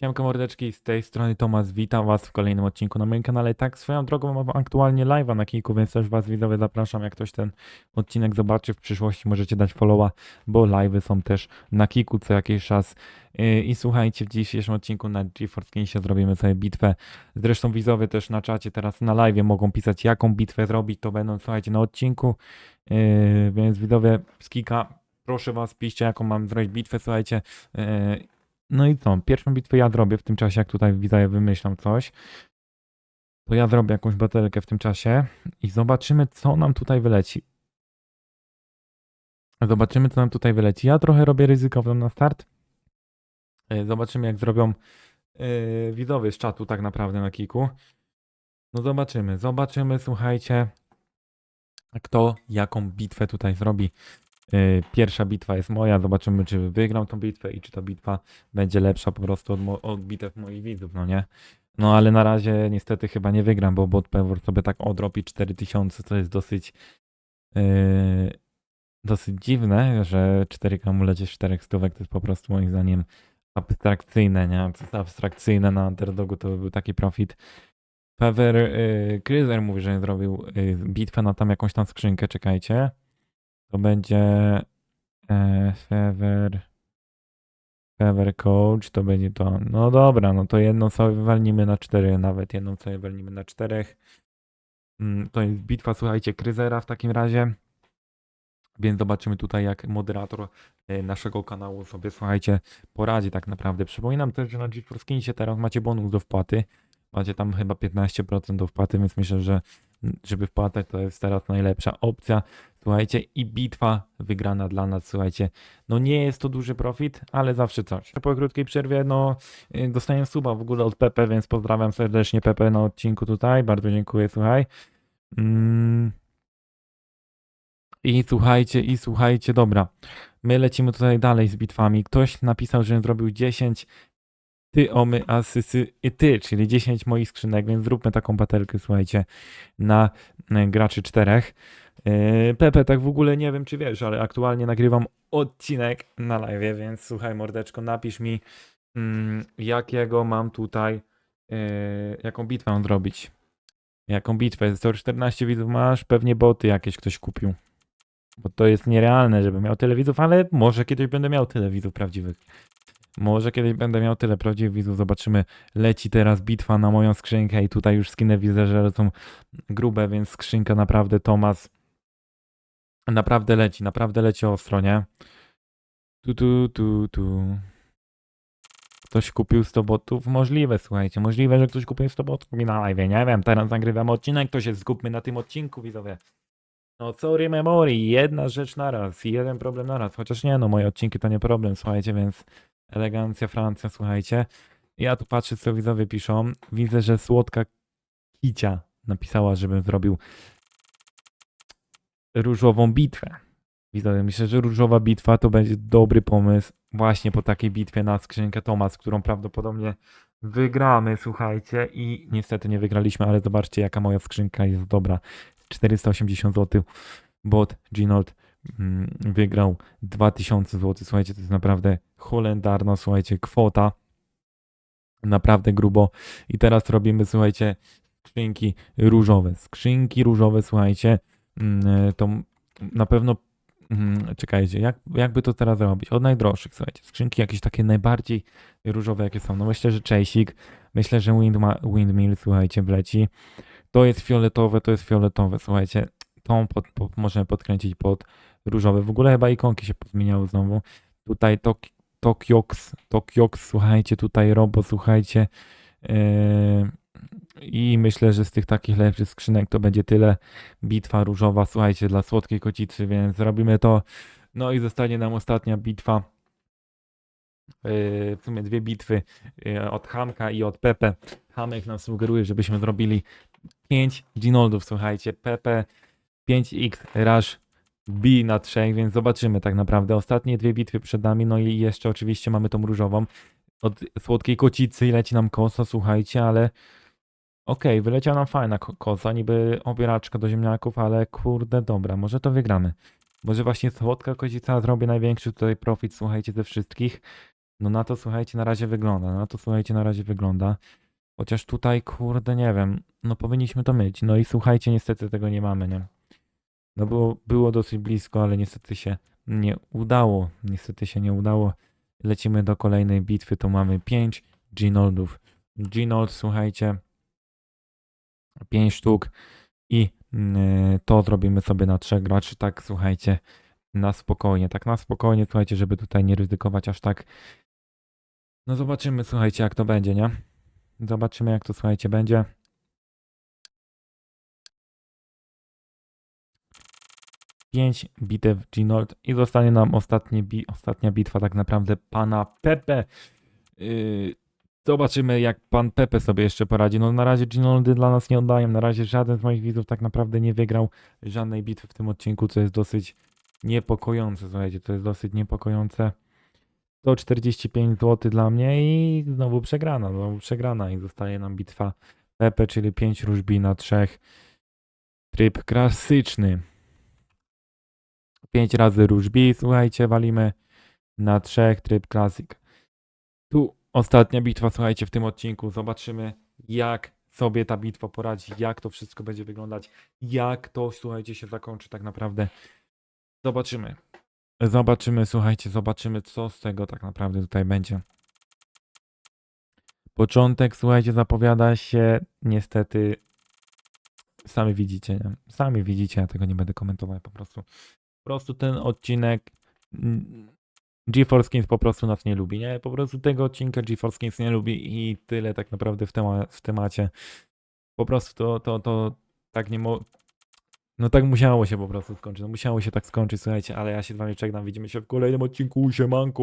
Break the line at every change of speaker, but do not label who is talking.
Siemka mordeczki, z tej strony Tomas, witam was w kolejnym odcinku na moim kanale. Tak, swoją drogą mam aktualnie live'a na kilku, więc też was widzowie zapraszam, jak ktoś ten odcinek zobaczy w przyszłości, możecie dać followa, bo live'y są też na kiku co jakiś czas. Yy, I słuchajcie, w dzisiejszym odcinku na GeForce Kingsie zrobimy sobie bitwę. Zresztą widzowie też na czacie teraz na live'ie mogą pisać, jaką bitwę zrobić, to będą, słuchajcie, na odcinku. Yy, więc widzowie z proszę was, piszcie, jaką mam zrobić bitwę, słuchajcie. Yy, no i co? Pierwszą bitwę ja zrobię w tym czasie, jak tutaj widzowie wymyślą coś. To ja zrobię jakąś batelkę w tym czasie i zobaczymy, co nam tutaj wyleci. Zobaczymy, co nam tutaj wyleci. Ja trochę robię ryzykowną na start. E, Zobaczymy, jak zrobią yy, widzowie z czatu tak naprawdę na kiku. No zobaczymy, zobaczymy, słuchajcie, kto jaką bitwę tutaj zrobi. Yy, Pierwsza bitwa jest moja, zobaczymy czy wygram tą bitwę i czy ta bitwa będzie lepsza po prostu od, od bitew moich widzów, no nie? No ale na razie niestety chyba nie wygram, bo bot Pewor sobie tak odrobi 4000, co jest dosyć yy, dosyć dziwne, że 4K mu leci z 4 stówek, to jest po prostu moim zdaniem abstrakcyjne, nie? To jest abstrakcyjne na underdogu, to by był taki profit. Fever, yy, Kryzer mówi, że zrobił yy, bitwę na tam jakąś tam skrzynkę, czekajcie. To będzie e, Fever Fever Coach, to będzie to. No dobra, no to jedną sobie walnimy na cztery, nawet jedną sobie walnimy na czterech. Mm, To jest bitwa, słuchajcie, Kryzera w takim razie. Więc zobaczymy tutaj, jak moderator e, naszego kanału sobie, słuchajcie, poradzi tak naprawdę. Przypominam też, że na GeForce teraz macie bonus do wpłaty. Macie tam chyba 15% do wpłaty, więc myślę, że mm, żeby wpłatać to jest teraz najlepsza opcja. Słuchajcie, i bitwa wygrana dla nas, słuchajcie. No nie jest to duży profit, ale zawsze coś. Po krótkiej przerwie, no y, dostałem suba w ogóle od Pepe, więc pozdrawiam serdecznie Pepe na odcinku tutaj. Bardzo dziękuję, słuchaj. Mm. I słuchajcie, i słuchajcie, dobra. My lecimy tutaj dalej z bitwami. Ktoś napisał, że zrobił 10 ty, omy, asysy i ty, czyli 10 moich skrzynek, więc zróbmy taką batelkę, słuchajcie, na y, graczy czterech. Yy, Pepe, tak w ogóle nie wiem, czy wiesz, ale aktualnie nagrywam odcinek na live, więc słuchaj, mordeczko, napisz mi, mm, jakiego mam tutaj, yy, jaką bitwę mam zrobić. Jaką bitwę? 114 widzów masz, pewnie boty jakieś ktoś kupił. Bo to jest nierealne, żeby miał tyle widzów, ale może kiedyś będę miał tyle widzów prawdziwych. Może kiedyś będę miał tyle prawdziwych widzów. Zobaczymy. Leci teraz bitwa na moją skrzynkę i tutaj już skinę widzę, że są grube, więc skrzynka naprawdę Tomas Naprawdę leci, naprawdę leci ostro, nie? Tu, tu, tu, tu. Ktoś kupił 100 botów? Możliwe, słuchajcie, możliwe, że ktoś kupił 100 botów mi na live, nie wiem, teraz nagrywam odcinek, to się skupmy na tym odcinku, widzowie. No sorry memory, jedna rzecz naraz, jeden problem naraz, chociaż nie, no moje odcinki to nie problem, słuchajcie, więc elegancja Francja, słuchajcie. Ja tu patrzę, co widzowie piszą, widzę, że słodka Kicia napisała, żebym zrobił różową bitwę. Widzowie, myślę, że różowa bitwa to będzie dobry pomysł właśnie po takiej bitwie na skrzynkę Tomas, którą prawdopodobnie wygramy, słuchajcie. I niestety nie wygraliśmy, ale zobaczcie, jaka moja skrzynka jest dobra. 480 zł. Bot Ginold mm, wygrał 2000 zł. Słuchajcie, to jest naprawdę holendarna, słuchajcie, kwota. Naprawdę grubo. I teraz robimy, słuchajcie, skrzynki różowe. Skrzynki różowe, słuchajcie, to na pewno mm, czekajcie, jak, jakby to teraz zrobić? Od najdroższych, słuchajcie, skrzynki jakieś takie najbardziej różowe, jakie są. No myślę, że Chasik, myślę, że Windma, Windmill, słuchajcie, wleci. To jest fioletowe, to jest fioletowe, słuchajcie. Tą pod, pod, możemy podkręcić pod różowe. W ogóle chyba ikonki się pozmieniały znowu. Tutaj Tok, Tokiox, słuchajcie, tutaj Robo, słuchajcie. Yy, i myślę, że z tych takich lepszych skrzynek to będzie tyle. Bitwa różowa, słuchajcie, dla słodkiej kocicy, więc zrobimy to. No i zostanie nam ostatnia bitwa. Yy, w sumie dwie bitwy yy, od Hamka i od Pepe. Hamek nam sugeruje, żebyśmy zrobili 5 Ginoldów, słuchajcie. Pepe 5x Rush B na 3, więc zobaczymy tak naprawdę. Ostatnie dwie bitwy przed nami, no i jeszcze oczywiście mamy tą różową. Od słodkiej kocicy leci nam kosa, słuchajcie, ale okej, wyleciała nam fajna ko- kosa, niby obieraczka do ziemniaków, ale kurde, dobra, może to wygramy. Może właśnie słodka kocica zrobi największy tutaj profit, słuchajcie, ze wszystkich. No na to, słuchajcie, na razie wygląda, na to, słuchajcie, na razie wygląda. Chociaż tutaj, kurde, nie wiem, no powinniśmy to mieć. No i słuchajcie, niestety tego nie mamy, nie? No było, było dosyć blisko, ale niestety się nie udało. Niestety się nie udało. Lecimy do kolejnej bitwy, to mamy 5 Ginoldów. Ginold, słuchajcie, 5 sztuk i mm, to zrobimy sobie na trzech graczy, tak słuchajcie, na spokojnie, tak na spokojnie, słuchajcie, żeby tutaj nie ryzykować aż tak. No zobaczymy, słuchajcie, jak to będzie, nie? Zobaczymy, jak to, słuchajcie, będzie. Pięć bitew Ginold i zostanie nam ostatnie bi ostatnia bitwa tak naprawdę pana Pepe. Yy, zobaczymy jak pan Pepe sobie jeszcze poradzi. No na razie Ginoldy dla nas nie oddają. Na razie żaden z moich widzów tak naprawdę nie wygrał żadnej bitwy w tym odcinku, co jest dosyć niepokojące. Słuchajcie, to jest dosyć niepokojące. 145 zł dla mnie i znowu przegrana, znowu przegrana i zostaje nam bitwa Pepe, czyli 5 różbi na 3. Tryb klasyczny. 5 razy różbi, słuchajcie, walimy na 3, tryb klasyk. Tu ostatnia bitwa, słuchajcie, w tym odcinku. Zobaczymy, jak sobie ta bitwa poradzi, jak to wszystko będzie wyglądać, jak to, słuchajcie, się zakończy tak naprawdę. Zobaczymy. Zobaczymy, słuchajcie, zobaczymy, co z tego tak naprawdę tutaj będzie. Początek, słuchajcie, zapowiada się niestety. Sami widzicie, nie? Sami widzicie, ja tego nie będę komentował po prostu. Po prostu ten odcinek. GeForce Kings po prostu nas nie lubi, nie? Po prostu tego odcinka GeForce Kings nie lubi i tyle tak naprawdę w, tema- w temacie. Po prostu to, to, to tak nie mo... No tak musiało się po prostu skończyć. No musiało się tak skończyć, słuchajcie, ale ja się z wami żegnam. Widzimy się w kolejnym odcinku. Siemanko!